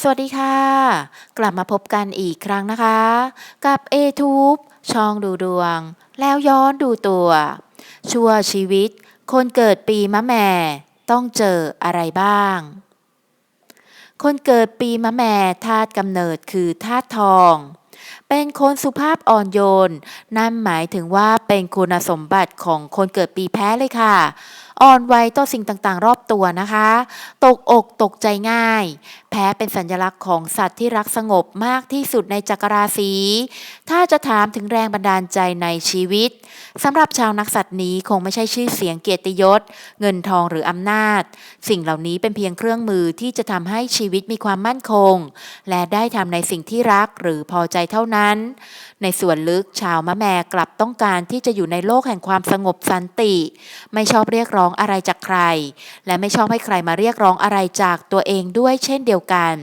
สวัสดีค่ะ กลับมาพบกันอีกครั้งนะคะ กับ a t u b e ช่องดูดวง แล้วย้อนดูตัว ชั่วชีวิต คนเกิดปีมะแม่ ต้องเจออะไรบ้าง คนเกิดปีมะแม่ธาตุกำเนิดคือธาตุทอง เป็นคนสุภาพอ่อนโยน นั่นหมายถึงว่าเป็นคุณสมบัติของคนเกิดปีแพ้เลยค่ะอ่อนไหวต่อสิ่งต่างๆ รอบตัวนะคะ ตกอกตกใจง่าย แพ้เป็นสัญลักษณ์ของสัตว์ที่รักสงบมากที่สุดในจักรราศี ถ้าจะถามถึงแรงบันดาลใจในชีวิตสำหรับชาวนักสัตว์นี้คงไม่ใช่ชื่อเสียงเกียรติยศ เงินทองหรืออำนาจ สิ่งเหล่านี้เป็นเพียงเครื่องมือที่จะทำให้ชีวิตมีความมั่นคง และได้ทำในสิ่งที่รักหรือพอใจเท่านั้น ในส่วนลึกชาวมะแม่กลับต้องการที่จะอยู่ในโลกแห่งความสงบสันติ ไม่ชอบเรียกร้องอะไรจากใคร และไม่ชอบให้ใครมาเรียกร้องอะไรจากตัวเองด้วยเช่นเดียวกัน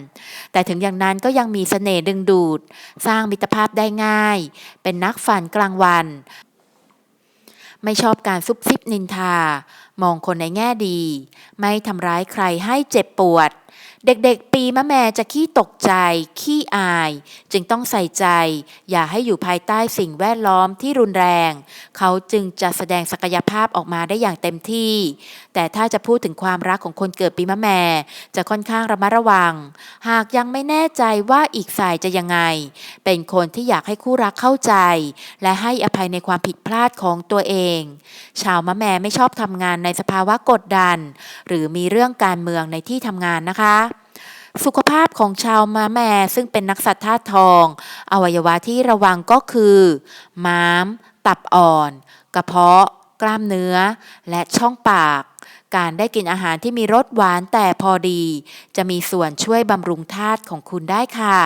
แต่ถึงอย่างนั้นก็ยังมีเสน่ห์ดึงดูด สร้างมิตรภาพได้ง่าย เป็นนักฝันกลางวัน ไม่ชอบการซุบซิบนินทา มองคนในแง่ดี ไม่ทำร้ายใครให้เจ็บปวด เด็กๆ ปีมะแม่จะขี้ตกใจ ขี้อาย จึงต้องใส่ใจ อย่าให้อยู่ภายใต้สิ่งแวดล้อมที่รุนแรง เขาจึงจะแสดงศักยภาพออกมาได้อย่างเต็มที่ แต่ถ้าจะพูดถึงความรักของคนเกิดปีมะแม่จะค่อนข้างระมัดระวัง หากยังไม่แน่ใจว่าอีกฝ่ายจะยังไง เป็นคนที่อยากให้คู่รักเข้าใจ และให้อภัยในความผิดพลาดของตัวเอง ชาวมะแม่ไม่ชอบทำงานในสภาวะกดดัน หรือมีเรื่องการเมืองในที่ทำงานนะคะสุขภาพของชาวมาแม่ซึ่งเป็นนักสัตว์ธาตุทอง อวัยวะที่ระวังก็คือ ม้าม ตับอ่อน กระเพาะ กล้ามเนื้อ และช่องปาก การได้กินอาหารที่มีรสหวานแต่พอดี จะมีส่วนช่วยบำรุงธาตุของคุณได้ค่ะ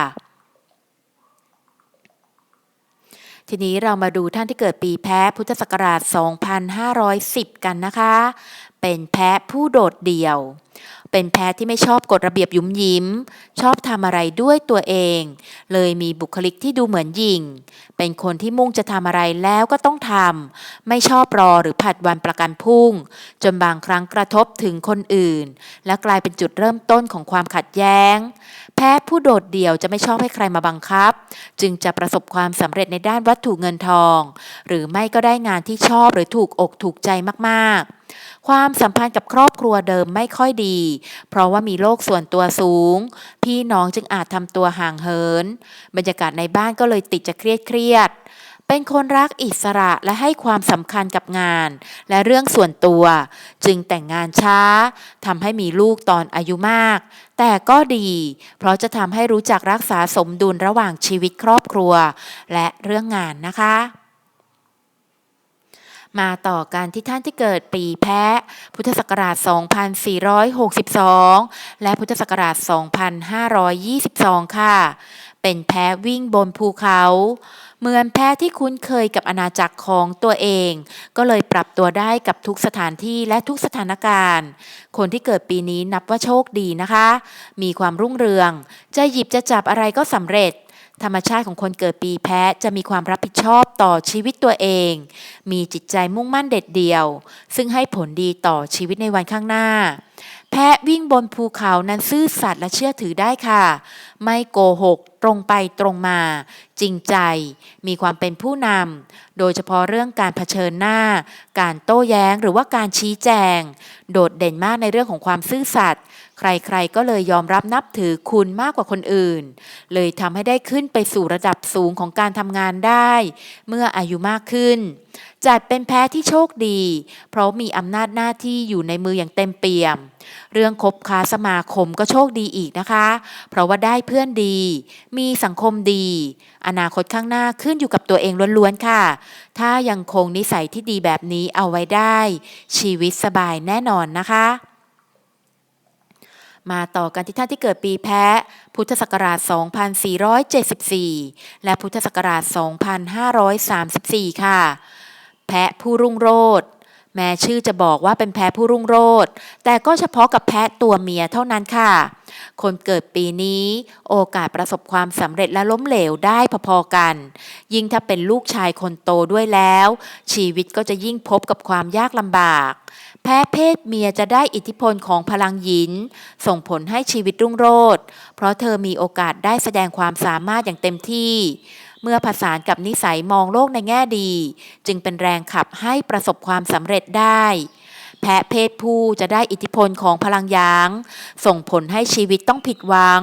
ทีนี้เรามาดูท่านที่เกิดปีแพ้พุทธศักราช 2510 กันนะคะ เป็นแพ้ผู้โดดเดี่ยว เป็นแพ้ที่ไม่ชอบกฎระเบียบยุ้มยิ้ม ชอบทำอะไรด้วยตัวเอง เลยมีบุคลิกที่ดูเหมือนหญิงเป็นคนที่มุ่งจะทำอะไรแล้วก็ต้องทำไม่ชอบรอหรือผัดวันประกันพรุ่ง จนบางครั้งกระทบถึงคนอื่น และกลายเป็นจุดเริ่มต้นของความขัดแย้ง แพ้ผู้โดดเดี่ยวจะไม่ชอบให้ใครมาบังคับ จึงจะประสบความสำเร็จในด้านวัตถุเงินทอง หรือไม่ก็ได้งานที่ชอบหรือถูกอกถูกใจมากๆ ความสัมพันธ์กับครอบครัวเดิมไม่ค่อยดี เพราะว่ามีโลกส่วนตัวสูง พี่น้องจึงอาจทำตัวห่างเหิน บรรยากาศในบ้านก็เลยติดจะเครียดเครียดๆเป็นคนรักอิสระและให้ความสำคัญกับงาน และเรื่องส่วนตัว จึงแต่งงานช้าทำให้มีลูกตอนอายุมาก แต่ก็ดี เพราะจะทำให้รู้จักรักษาสมดุลระหว่างชีวิตครอบครัว และเรื่องงานนะคะ มาต่อกันที่ท่านที่เกิดปีแพะ พุทธศักราช 2462 และพุทธศักราช 2522 ค่ะ เป็นแพะวิ่งบนภูเขา เหมือนแพะที่คุ้นเคยกับอาณาจักรของตัวเอง ก็เลยปรับตัวได้กับทุกสถานที่และทุกสถานการณ์ คนที่เกิดปีนี้นับว่าโชคดีนะคะ มีความรุ่งเรือง จะหยิบจะจับอะไรก็สำเร็จ ธรรมชาติของคนเกิดปีแพ้จะมีความรับผิดชอบต่อชีวิตตัวเอง มีจิตใจมุ่งมั่นเด็ดเดี่ยว ซึ่งให้ผลดีต่อชีวิตในวันข้างหน้า แพะวิ่งบนภูเขานั้นซื่อสัตย์และเชื่อถือได้ค่ะ ไม่โกหก ตรงไปตรงมา จริงใจ มีความเป็นผู้นำ โดยเฉพาะเรื่องการเผชิญหน้า การโต้แย้งหรือว่าการชี้แจง โดดเด่นมากในเรื่องของความซื่อสัตย์ ใครๆก็เลยยอมรับนับถือคุณมากกว่าคนอื่น เลยทำให้ได้ขึ้นไปสู่ระดับสูงของการทำงานได้ เมื่ออายุมากขึ้น จัดเป็นแพ้ที่โชคดี เพราะมีอำนาจหน้าที่อยู่ในมืออย่างเต็มเปี่ยม เรื่องคบค้าสมาคมก็โชคดีอีกนะคะ เพราะว่าได้เพื่อนดี มีสังคมดี อนาคตข้างหน้าขึ้นอยู่กับตัวเองล้วนๆค่ะ ถ้ายังคงนิสัยที่ดีแบบนี้เอาไว้ได้ ชีวิตสบายแน่นอนนะคะ มาต่อกันที่ท่านที่เกิดปีแพะ พุทธศักราช 2474 และพุทธศักราช 2534 ค่ะ แพะผู้รุ่งโรจน์แม้ชื่อจะบอกว่าเป็นแพะผู้รุ่งโรจน์แต่ก็เฉพาะกับแพะตัวเมียเท่านั้นค่ะ คนเกิดปีนี้ โอกาสประสบความสำเร็จและล้มเหลวได้พอๆกัน ยิ่งถ้าเป็นลูกชายคนโตด้วยแล้ว ชีวิตก็จะยิ่งพบกับความยากลำบาก แพ้เพศเมียจะได้อิทธิพลของพลังหยิน ส่งผลให้ชีวิตรุ่งโรจน์เพราะเธอมีโอกาสได้แสดงความสามารถอย่างเต็มที่ เมื่อผสานกับนิสัยมองโลกในแง่ดี จึงเป็นแรงขับให้ประสบความสำเร็จได้ แพะเพศผู้จะได้อิทธิพลของพลังยาง ส่งผลให้ชีวิตต้องผิดหวัง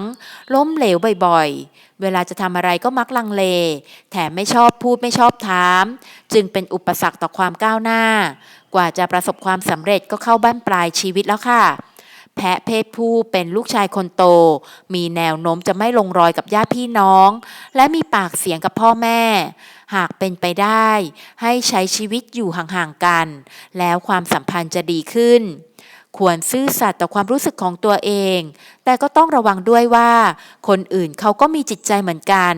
ล้มเหลวบ่อยๆ เวลาจะทำอะไรก็มักลังเล แถมไม่ชอบพูดไม่ชอบถาม จึงเป็นอุปสรรคต่อความก้าวหน้า กว่าจะประสบความสำเร็จก็เข้าบ้านปลายชีวิตแล้วค่ะแพะเพศผู้เป็นลูกชายคนโต มีแนวโน้มจะไม่ลงรอยกับญาติพี่น้อง และมีปากเสียงกับพ่อแม่ หากเป็นไปได้ ให้ใช้ชีวิตอยู่ห่างๆกัน แล้วความสัมพันธ์จะดีขึ้น ควรซื่อสัตย์ต่อความรู้สึกของตัวเอง แต่ก็ต้องระวังด้วยว่า คนอื่นเขาก็มีจิตใจเหมือนกัน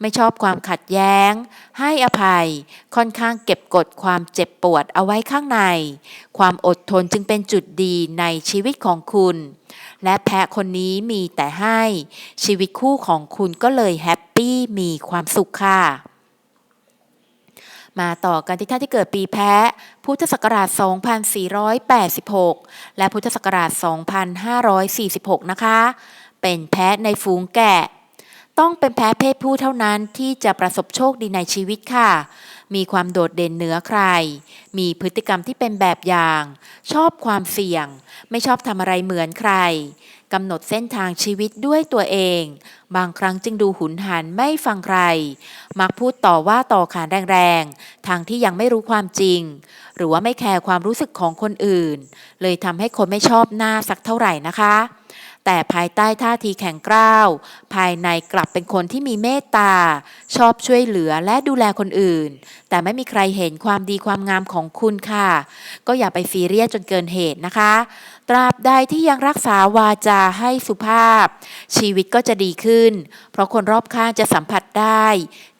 ไม่ชอบความขัดแย้ง ให้อภัย ค่อนข้างเก็บกดความเจ็บปวดเอาไว้ข้างใน ความอดทนจึงเป็นจุดดีในชีวิตของคุณ และแพะคนนี้มีแต่ให้ ชีวิตคู่ของคุณก็เลยแฮปปี้มีความสุขค่ะ มาต่อกันที่ท่านที่เกิดปีแพะ พุทธศักราช 2486 และพุทธศักราช 2546 นะคะ เป็นแพะในฝูงแกะ ต้องเป็นแพะเพศผู้เท่านั้นที่จะประสบโชคดีในชีวิตค่ะ มีความโดดเด่นเหนือใคร มีพฤติกรรมที่เป็นแบบอย่าง ชอบความเสี่ยง ไม่ชอบทำอะไรเหมือนใครกำหนดเส้นทางชีวิตด้วยตัวเอง บางครั้งจึงดูหุนหันไม่ฟังใคร มักพูดต่อว่าต่อขานแรงๆทางที่ยังไม่รู้ความจริง หรือว่าไม่แคร์ความรู้สึกของคนอื่น เลยทำให้คนไม่ชอบหน้าสักเท่าไหร่นะคะ แต่ภายใต้ท่าทีแข็งกร้าว ภายในกลับเป็นคนที่มีเมตตา ชอบช่วยเหลือและดูแลคนอื่น แต่ไม่มีใครเห็นความดีความงามของคุณค่ะ ก็อย่าไปซีเรียสจนเกินเหตุนะคะ ตราบใดที่ยังรักษาวาจาให้สุภาพ ชีวิตก็จะดีขึ้น เพราะคนรอบข้างจะสัมผัสได้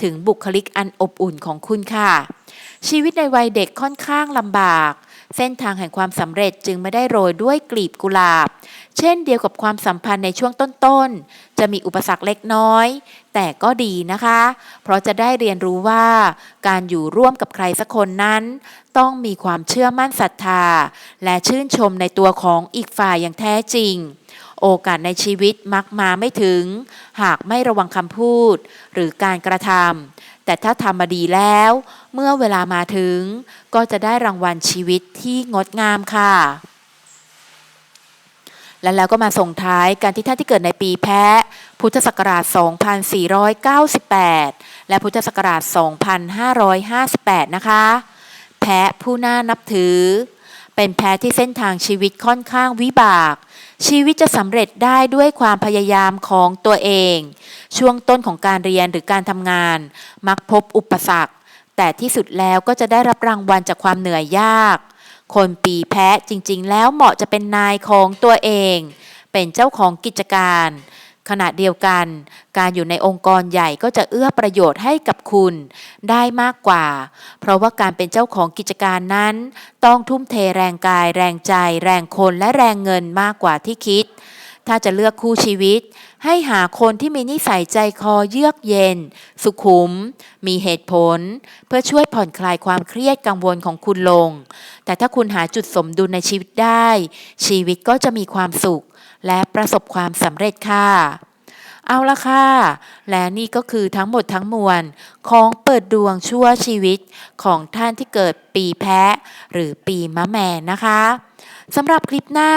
ถึงบุคลิกอันอบอุ่นของคุณค่ะ ชีวิตในวัยเด็กค่อนข้างลำบาก เส้นทางแห่งความสำเร็จจึงไม่ได้โรยด้วยกลีบกุหลาบ เช่นเดียวกับความสัมพันธ์ในช่วงต้นๆ จะมีอุปสรรคเล็กน้อย แต่ก็ดีนะคะ เพราะจะได้เรียนรู้ว่า การอยู่ร่วมกับใครสักคนนั้น ต้องมีความเชื่อมั่นศรัทธา และชื่นชมในตัวของอีกฝ่ายอย่างแท้จริงโอกาสในชีวิตมักมาไม่ถึง หากไม่ระวังคำพูด หรือการกระทำ แต่ถ้าทำมาดีแล้ว เมื่อเวลามาถึง ก็จะได้รางวัลชีวิตที่งดงามค่ะ และแล้วก็มาส่งท้ายการที่ท่านที่เกิดในปีแพะ พุทธศักราช 2498 และพุทธศักราช 2558 นะคะ แพะผู้น่านับถือ เป็นแพะที่เส้นทางชีวิตค่อนข้างวิบาก ชีวิตจะสำเร็จได้ด้วยความพยายามของตัวเอง ช่วงต้นของการเรียนหรือการทำงาน มักพบอุปสรรค แต่ที่สุดแล้วก็จะได้รับรางวัลจากความเหนื่อยยาก คนปีแพะจริงๆ แล้วเหมาะจะเป็นนายของตัวเอง เป็นเจ้าของกิจการ ขณะเดียวกัน การอยู่ในองค์กรใหญ่ก็จะเอื้อประโยชน์ให้กับคุณได้มากกว่า เพราะว่าการเป็นเจ้าของกิจการนั้น ต้องทุ่มเทแรงกาย แรงใจ แรงคนและแรงเงินมากกว่าที่คิด ถ้าจะเลือกคู่ชีวิต ให้หาคนที่มีนิสัยใจคอเยือกเย็น สุขุม มีเหตุผล เพื่อช่วยผ่อนคลายความเครียดกังวลของคุณลง แต่ถ้าคุณหาจุดสมดุลในชีวิตได้ ชีวิตก็จะมีความสุข และประสบความสำเร็จค่ะ เอาละค่ะ และนี่ก็คือทั้งหมดทั้งมวลของเปิดดวงชั่วชีวิตของท่านที่เกิดปีแพะ หรือปีมะแม่นะคะสำหรับคลิปหน้า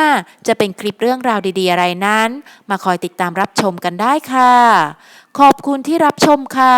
จะเป็นคลิปเรื่องราวดี ๆ อะไรนั้น มาคอยติดตามรับชมกันได้ค่ะ ขอบคุณที่รับชมค่ะ